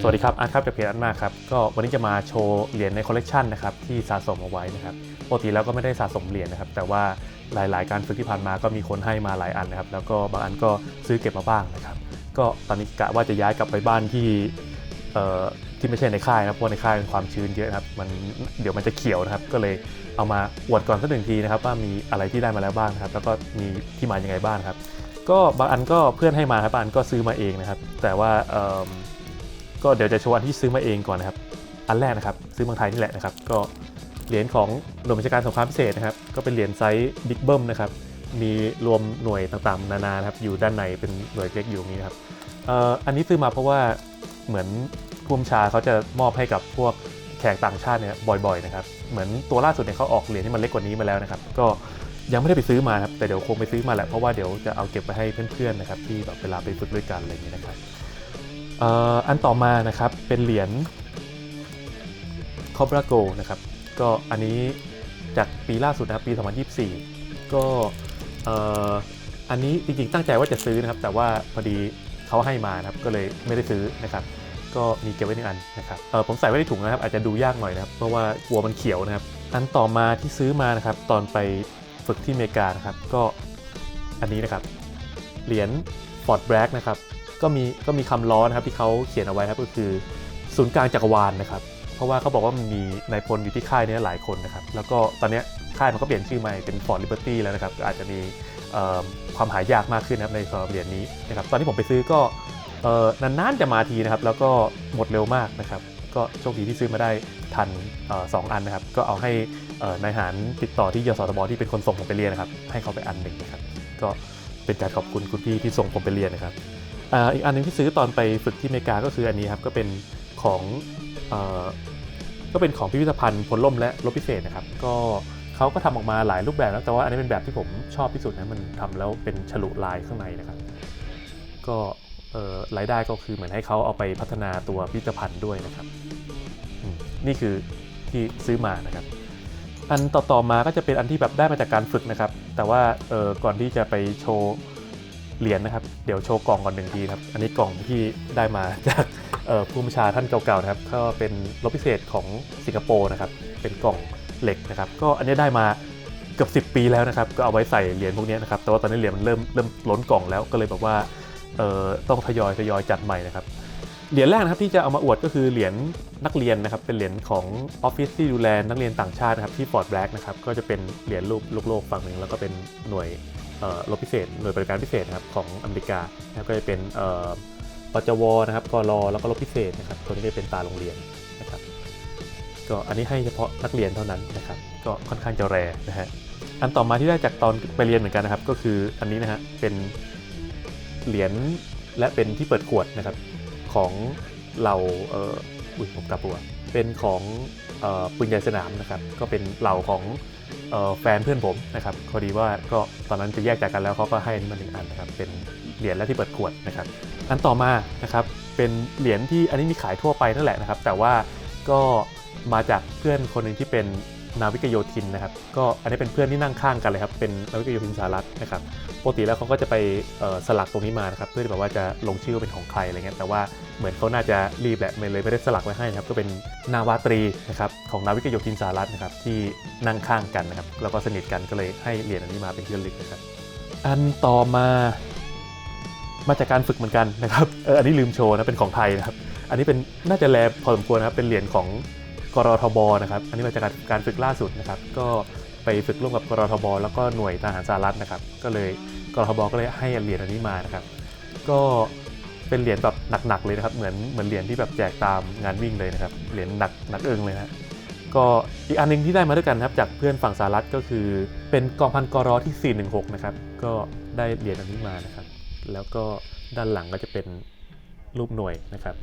สวัสดีครับอาร์ตครับจากเพจอาร์ตมาครับก็วันนี้จะมาโชว์เหรียญในคอลเลกชันนะครับที่สะสมเอาไว้นะครับปกติแล้วก็ไม่ได้สะสมเหรียญนะครับ แต่ว่าหลาย ๆ การฝึกที่ผ่านมาก็มีคนให้มาหลายอันนะครับ แล้วก็บางอันก็ซื้อเก็บมาบ้างนะครับ ก็ตอนนี้กะว่าจะย้ายกลับไปบ้านที่ที่ไม่ใช่ในค่ายนะครับเพราะในค่ายมีความชื้นเยอะนะครับมันเดี๋ยวมันจะเขียวนะครับ ก็เลยเอามาอวดก่อนสักหนึ่งทีนะครับ ว่ามีอะไรที่ได้มาแล้วบ้างนะครับ แล้วก็มีที่มายังไงบ้างครับ ก็บางอันก็เพื่อนให้มาครับบางอันก็ซื้อมาเองนะครับ แต่ว่า ก็เดี๋ยวจะโชว์อันที่ซื้อมาเองก่อนนะครับ อันแรกนะครับ ซื้อเมืองไทยนี่แหละนะครับ ก็เหรียญของหน่วยบัญชาการสงครามพิเศษนะครับ ก็เป็นเหรียญไซส์บิ๊กเบิ้มนะครับ มีรวมหน่วยต่างๆ นานานะครับ อยู่ด้านในเป็นหน่วยเล็กอยู่ตรงนี้นครับอันนี้ซื้อมาเพราะว่าเหมือนผู้บัญชาเขาจะมอบให้กับพวกแขกต่างชาติเนี่ยบ่อยๆนะครับ เหมือนตัวล่าสุดเนี่ยเขาออกเหรียญที่มันเล็กกว่านี้มาแล้วนะครับ ก็ยังไม่ได้ไปซื้อมาครับ แต่เดี๋ยวคงไปซื้อมาแหละ เพราะว่าเดี๋ยวจะเอาเก็บไปให้เพื่อนๆนะครับที่แบบเวลาไปฝึกด้วยกันอะไรอย่างนี้นะครับ อันต่อมานะครับเป็นเหรียญ c o b r a Go นะครับก็อันนี้จากปีล่าสุดนะครับปี 2024 ก็อ่ออันนี้จริงๆตั้งใจว่าจะซื้อนะครับ แต่ว่าพอดีเขาให้มานะครับก็เลยไม่ได้ซื้อนะครับ ก็มีเก็บไว้หนึ่งอันนะครับเออผมใส่ไว้ในถุงนะครับ อาจจะดูยากหน่อยนะครับ เพราะว่ากลัวมันเขียวนะครับ อันต่อมาที่ซื้อมานะครับ ตอนไปฝึกที่อเมริกานะครับ ก็อันนี้นะครับเหรียญ Fort Bragg นะครับ ก็มีก็มีคำล้อนะครับที่เขาเขียนเอาไว้ครับก็คือศูนย์กลางจักรวาลนะครับ เพราะว่าเขาบอกว่ามันมีนายพลอยู่ที่ค่ายนี้หลายคนนะครับ แล้วก็ตอนนี้ค่ายมันก็เปลี่ยนชื่อใหม่เป็น Fort Liberty แล้วนะครับ อาจจะมีความหายากมากขึ้นนะครับในสำหรับเหรียญนี้นะครับ ตอนที่ผมไปซื้อก็นานๆจะมาทีนะครับ แล้วก็หมดเร็วมากนะครับ ก็โชคดีที่ซื้อมาได้ทันสองอันนะครับ ก็เอาให้นายหารติดต่อที่ยสตบที่เป็นคนส่งผมไปเรียนนะครับ ให้เขาไปอันหนึ่งนะครับ ก็เป็นการขอบคุณคุณพี่ที่ส่งผมไปเรียนนะครับ อ่าอีกอันหนึงที่ซื้อตอนไปฝึกที่อเมริกาก็คืออันนี้ครับก็เป็นของอก็เป็นของพิพิธภัณฑ์พลล่มและรบพิเศษนะครับ ก็เขาก็ทำออกมาหลายรูปแบบแล้วแต่ว่าอันนี้เป็นแบบที่ผมชอบที่สุดนะมันทำแล้วเป็นฉลุลายข้างในนะครับ ก็รายได้ก็คือเหมือนให้เขาเอาไปพัฒนาตัวพิพิธภัณฑ์ด้วยนะครับ นี่คือที่ซื้อมานะครับ อันต่อๆมาก็จะเป็นอันที่แบบได้มาจากการฝึกนะครับ แต่ว่าก่อนที่จะไปโชว์ เหรียญนะครับ เดี๋ยวโชว์กล่องก่อนหนึ่งทีครับ อันนี้กล่องที่ได้มาจากผู้บัญชาท่านเก่าๆนะครับ ก็เป็นรถพิเศษของสิงคโปร์นะครับ เป็นกล่องเหล็กนะครับ ก็อันนี้ได้มาเกือบ10 ปีแล้วนะครับ ก็เอาไว้ใส่เหรียญพวกนี้นะครับ แต่ว่าตอนนี้เหรียญมันเริ่มเริ่มล้นกล่องแล้ว ก็เลยแบบว่าต้องทยอยทยอยจัดใหม่นะครับ เหรียญแรกนะครับที่จะเอามาอวดก็คือเหรียญนักเรียนนะครับ เป็นเหรียญของออฟฟิศที่ดูแลนักเรียนต่างชาตินะครับที่ฟอร์ดแบล็กนะครับ ก็จะเป็นเหรียญรูปลูกโลกฝั่งหนึ่งแล้วก็เป็นหน่วย รบพิเศษหน่วยบริการพิเศษนะครับของอเมริกานะครับก็จะเป็นปจวนะครับกรแล้วก็รบพิเศษนะครับตัวนี้จะเป็นตาโรงเรียนนะครับก็อันนี้ให้เฉพาะนักเรียนเท่านั้นนะครับก็ค่อนข้างจะแรนะฮะอันต่อมาที่ได้จากตอนไปเรียนเหมือนกันนะครับ ก็คืออันนี้นะฮะเป็นเหรียญและเป็นที่เปิดขวดนะครับของเราเอ่ออุ้ยผมกลับหัวเป็นของออปืนใหญ่สนามนะครับ ก็เป็นเหล่าของ แฟนเพื่อนผมนะครับพอดีว่าก็ตอนนั้นจะแยกจากกันแล้วเขาก็ให้นี่มาหนึ่งอันนะครับเป็นเหรียญและที่เปิดขวดนะครับอันต่อมานะครับเป็นเหรียญที่อันนี้มีขายทั่วไปนั่นแหละนะครับ แต่ว่าก็มาจากเพื่อนคนหนึ่งที่เป็น นาวิกโยธินนะครับก็อันนี้เป็นเพื่อนที่นั่งข้างกันเลยครับเป็นนาวิกโยธินสหรัฐนะครับปกติแล้วเขาก็จะไปสลักตรงนี้มานะครับเพื่อที่แบบว่าจะลงชื่อเป็นของใครอะไรเงี้ยแต่ว่าเหมือนเขาน่าจะรีบแหละไม่เลยไม่ได้สลักไว้ให้นะครับก็เป็นนาวาตรีนะครับของนาวิกโยธินสหรัฐนะครับที่นั่งข้างกันนะครับแล้วก็สนิทกันก็เลยให้เหรียญอันนี้มาเป็นที่ระลึกนะครับอันต่อมามาจากการฝึกเหมือนกันนะครับเอออันนี้ลืมโชว์นะเป็นของไทยนะครับอันนี้เป็นน่าจะแลพอสมควรนะครับเป็นเหรียญของ กรทบนะครับ อันนี้มาจากการฝึกล่าสุดนะครับ ก็ไปฝึกร่วมกับกรทบ แล้วก็หน่วยทหารสหรัฐนะครับ ก็เลยกรทบก็เลยให้เหรียญอันนี้มานะครับ ก็เป็นเหรียญแบบหนักๆเลยนะครับ เหมือนเหมือนเหรียญที่แบบแจกตามงานวิ่งเลยนะครับ เหรียญหนักหนักเอิงเลยนะก็อีกอันหนึงที่ได้มาด้วยกันนะครับจากเพื่อนฝั่งสหรัฐก็คือ เป็นกองพันกรอที่ 416 นะครับ ก็ได้เหรียญอันนี้มานะครับ แล้วก็ด้านหลังก็จะเป็นรูปหน่วยนะครับ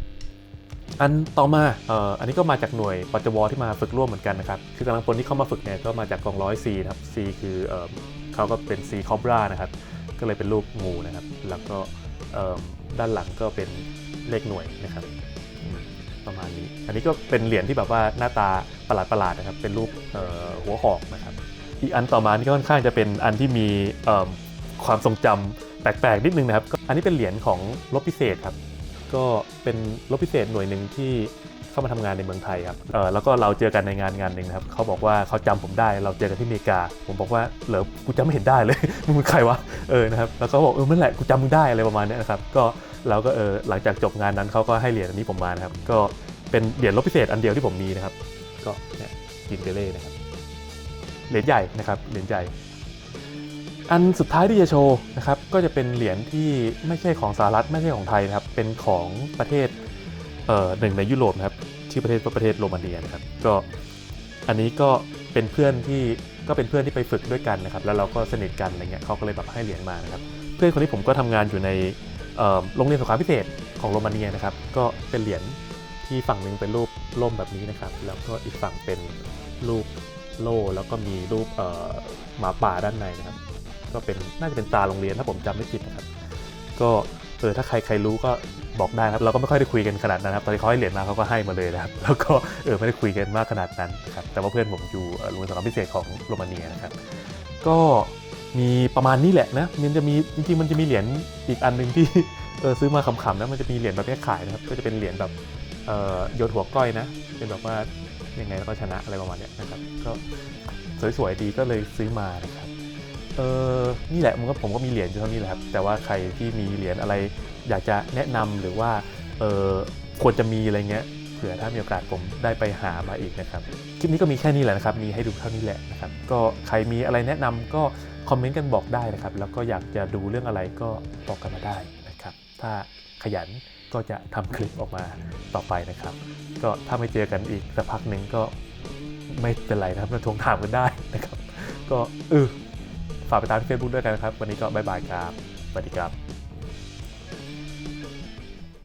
อันต่อมาเอ่ออันนี้ก็มาจากหน่วยปจวที่มาฝึกร่วมเหมือนกันนะครับ คือกำลังพลที่เข้ามาฝึกเนี่ยก็มาจากกองร้อย C นะครับ C คือเอ่อเขาก็เป็น C Cobra นะครับ ก็เลยเป็นรูปงูนะครับ แล้วก็เอิ่มด้านหลังก็เป็นเลขหน่วยนะครับ ประมาณนี้ อันนี้ก็เป็นเหรียญที่แบบว่าหน้าตาประหลาดๆนะครับ เป็นรูปเอ่อหัวหอกนะครับ อีกอันต่อมานี่ก็ค่อนข้างจะเป็นอันที่มีเอิ่มความทรงจำแปลกๆนิดนึงนะครับก็อันนี้เป็นเหรียญของรบพิเศษครับ ก็เป็นรถพิเศษหน่วยหนึ่งที่เข้ามาทำงานในเมืองไทยครับเออแล้วก็เราเจอกันในงานงานหนึ่งนะครับเขาบอกว่าเขาจำผมได้เราเจอกันที่อเมริกา ผมบอกว่าเหรอกูจำไม่เห็นได้เลยมึงเป็นใครวะเออนะครับแล้วเขาบอกเออนั่นแหละกูจำมึงได้อะไรประมาณเนี้ยนะครับก็เราก็เออหลังจากจบงานนั้นเขาก็ให้เหรียญอันนี้ผมมานะครับก็เป็นเหรียญรถพิเศษอันเดียวที่ผมมีนะครับ ก็เนี่ยกินเดเล่นะครับเหรียญใหญ่นะครับเหรียญใหญ่ อันสุดท้ายที่จะโชว์นะครับก็จะเป็นเหรียญที่ไม่ใช่ของสหรัฐไม่ใช่ของไทยนะครับเป็นของประเทศเอ่อหนึ่งในยุโรปนะครับชื่อประเทศประเทศโรมาเนียนะครับก็อันนี้ก็เป็นเพื่อนที่ก็เป็นเพื่อนที่ไปฝึกด้วยกันนะครับแล้วเราก็สนิทกันอะไรเงี้ยเขาก็เลยแบบให้เหรียญมานะครับเพื่อนคนนี้ผมก็ทำงานอยู่ในโรงเรียนสงขาพิเศษของโรมาเนียนะครับก็เป็นเหรียญที่ฝั่งหนึ่งเป็นรูปล่มแบบนี้นะครับแล้วก็อีกฝั่งเป็นรูปโล่แล้วก็มีรูปหมาป่าด้านในนะครับ ก็เป็นน่าจะเป็นตาโรงเรียนถ้าผมจำไม่ผิดนะครับ ก็เออถ้าใครใครรู้ก็บอกได้ครับ เราก็ไม่ค่อยได้คุยกันขนาดนั้นนะครับ ตอนที่เขาให้เหรียญมาเขาก็ให้มาเลยนะครับ แล้วก็เออไม่ได้คุยกันมากขนาดนั้นครับ แต่ว่าเพื่อนผมอยู่โรงเรียนสอนพิเศษของโรมาเนียนะครับ ก็มีประมาณนี้แหละนะมันจะมีจริงๆมันจะมีเหรียญอีกอันหนึ่งที่เออซื้อมาขำๆนะมันจะมีเหรียญแบบนี้ขายนะครับ ก็จะเป็นเหรียญแบบเอ่อโยนหัวก้อยนะ เป็นแบบว่ายังไงแล้วก็ชนะอะไรประมาณนี้นะครับ ก็สวยๆดีก็เลยซื้อมานะครับ เออนี่แหละมันก็ผมก็มีเหรียญอยู่เท่านี้แหละครับ แต่ว่าใครที่มีเหรียญอะไรอยากจะแนะนำหรือว่าเออควรจะมีอะไรเงี้ยเผื่อถ้ามีโอกาสผมได้ไปหามาอีกนะครับ คลิปนี้ก็มีแค่นี้แหละนะครับ มีให้ดูเท่านี้แหละนะครับ ก็ใครมีอะไรแนะนำก็คอมเมนต์กันบอกได้นะครับ แล้วก็อยากจะดูเรื่องอะไรก็บอกกันมาได้นะครับ ถ้าขยันก็จะทำคลิปออกมาต่อไปนะครับ ก็ถ้าไม่เจอกันอีกสักพักหนึ่งก็ไม่เป็นไรนะครับมาทวงถามกันได้นะครับ ก็เออ ฝากไปตามที่เฟซบุ๊กด้วยกันนะครับ วันนี้ก็บายบายครับสวัสดีครับ